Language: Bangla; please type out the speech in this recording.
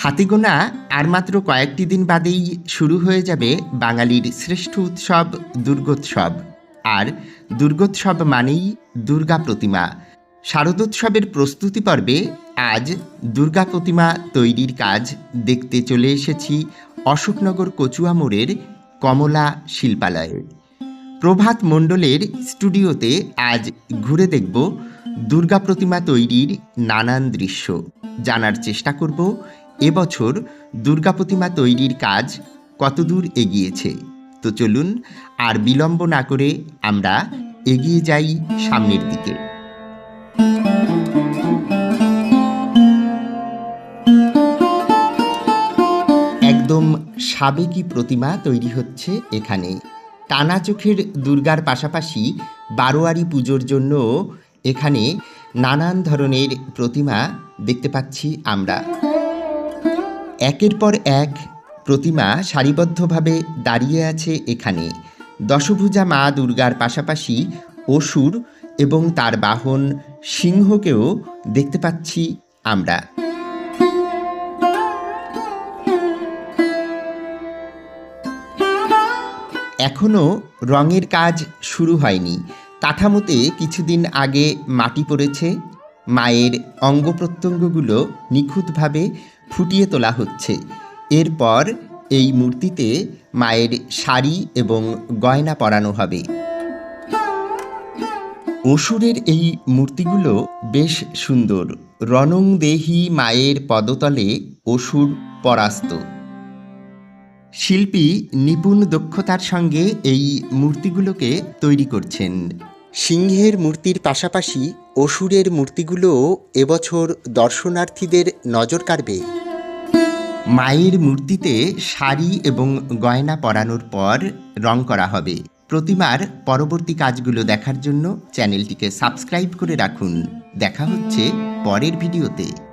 হাতে গোনা আর মাত্র কয়েকটি দিন বাদেই শুরু হয়ে যাবে বাঙালির শ্রেষ্ঠ উৎসব দুর্গোৎসব। আর দুর্গোৎসব মানেই দুর্গা প্রতিমা। শারদোৎসবের প্রস্তুতি পর্বে আজ দুর্গা প্রতিমা তৈরির কাজ দেখতে চলে এসেছি অশোকনগর কচুয়া মোড়ের কমলা শিল্পালয়ে। প্রভাত মণ্ডলের স্টুডিওতে আজ ঘুরে দেখব দুর্গা প্রতিমা তৈরির নানান দৃশ্য। জানার চেষ্টা করব এবছর দুর্গা প্রতিমা তৈরির কাজ কতদূর এগিয়েছে? তো চলুন আর বিলম্ব না করে আমরা এগিয়ে যাই সামনের দিকে। একদম সাবেকি প্রতিমা তৈরি হচ্ছে এখানে। টানা চোখের দুর্গার পাশাপাশি বারোয়ারি পুজোর জন্য এখানে নানান ধরনের প্রতিমা দেখতে পাচ্ছি আমরা। একের পর এক প্রতিমা সারিবদ্ধভাবে দাঁড়িয়ে আছে এখানে। দশভুজা মা দুর্গার পাশাপাশি অসুর এবং তার বাহন সিংহকেও দেখতে পাচ্ছি আমরা। এখনও রঙের কাজ শুরু হয়নি। কাঠামোতে কিছুদিন আগে মাটি পড়েছে। মায়ের অঙ্গ প্রত্যঙ্গগুলো নিখুঁতভাবে ফুটিয়ে তোলা হচ্ছে। এরপর এই মূর্তিতে মায়ের শাড়ি এবং গয়না পরানো হবে। অসুরের এই মূর্তিগুলো বেশ সুন্দর। রণং দেহি মায়ের পদতলে অসুর পরাস্ত। শিল্পী নিপুণ দক্ষতার সঙ্গে এই মূর্তিগুলোকে তৈরি করছেন। সিংহের মূর্তির পাশাপাশি অসুরের মূর্তিগুলোও এবছর দর্শনার্থীদের নজর কাড়বে। মায়ের মূর্তিতে শাড়ি এবং গয়না পরানোর পর রং করা হবে। প্রতিমার পরবর্তী কাজগুলো দেখার জন্য চ্যানেলটিকে সাবস্ক্রাইব করে রাখুন। দেখা হচ্ছে পরের ভিডিওতে।